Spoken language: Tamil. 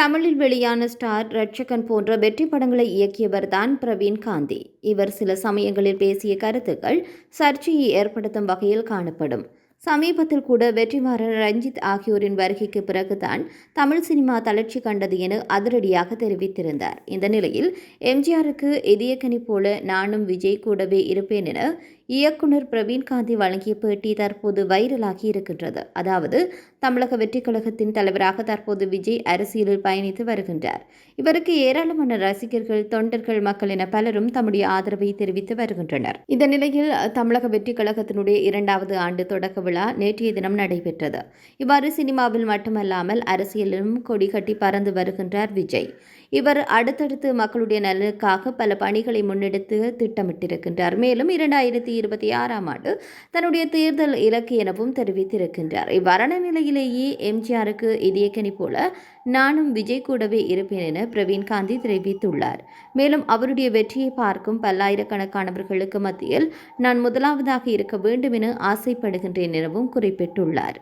தமிழில் வெளியான ஸ்டார் ரட்சகன் போன்ற வெற்றி படங்களை இயக்கியவர் தான் பிரவீன் காந்தி. இவர் சில சமயங்களில் பேசிய கருத்துக்கள் சர்ச்சையை ஏற்படுத்தும் வகையில் காணப்படும். சமீபத்தில் கூட வெற்றிமாறன் ரஞ்சித் ஆகியோரின் வருகைக்கு பிறகுதான் தமிழ் சினிமா தளர்ச்சி கண்டது என அதிரடியாக தெரிவித்திருந்தார். இந்த நிலையில் எம்ஜிஆருக்கு இதயக்கனி போல நானும் விஜய் கூடவே இருப்பேன் என இயக்குனர் பிரவீன் காந்தி வழங்கிய பேட்டி தற்போது வைரலாகி இருக்கின்றது. அதாவது தமிழக வெற்றி கழகத்தின் தலைவராக தற்போது விஜய் அரசியலில் பயணித்து வருகின்றார். இவருக்கு ஏராளமான ரசிகர்கள் தொண்டர்கள் மக்கள் என பலரும் தம்முடைய ஆதரவை தெரிவித்து வருகின்றனர். இந்த நிலையில் தமிழக வெற்றி கழகத்தினுடைய இரண்டாவது ஆண்டு தொடக்க விழா நேற்றைய தினம் நடைபெற்றது. இவ்வாறு சினிமாவில் மட்டுமல்லாமல் அரசியலிலும் கொடி கட்டி பறந்து வருகின்றார் விஜய். இவர் அடுத்தடுத்து மக்களுடைய நலனுக்காக பல பணிகளை முன்னெடுத்து திட்டமிட்டிருக்கின்றார். மேலும் இரண்டாயிரத்தி இருபத்தி ஆறாம் ஆண்டு தன்னுடைய தேர்தல் இலக்கு எனவும் தெரிவித்திருக்கின்றார். இவ்வாறான நிலையிலேயே எம்ஜிஆருக்கு இதயக்கனி போல நானும் விஜய் கூடவே இருப்பேன் என பிரவீன் காந்தி தெரிவித்துள்ளார். மேலும் அவருடைய வெற்றியை பார்க்கும் பல்லாயிரக்கணக்கானவர்களுக்கு மத்தியில் நான் முதலாவதாக இருக்க வேண்டும் என ஆசைப்படுகின்றேன் எனவும் குறிப்பிட்டுள்ளார்.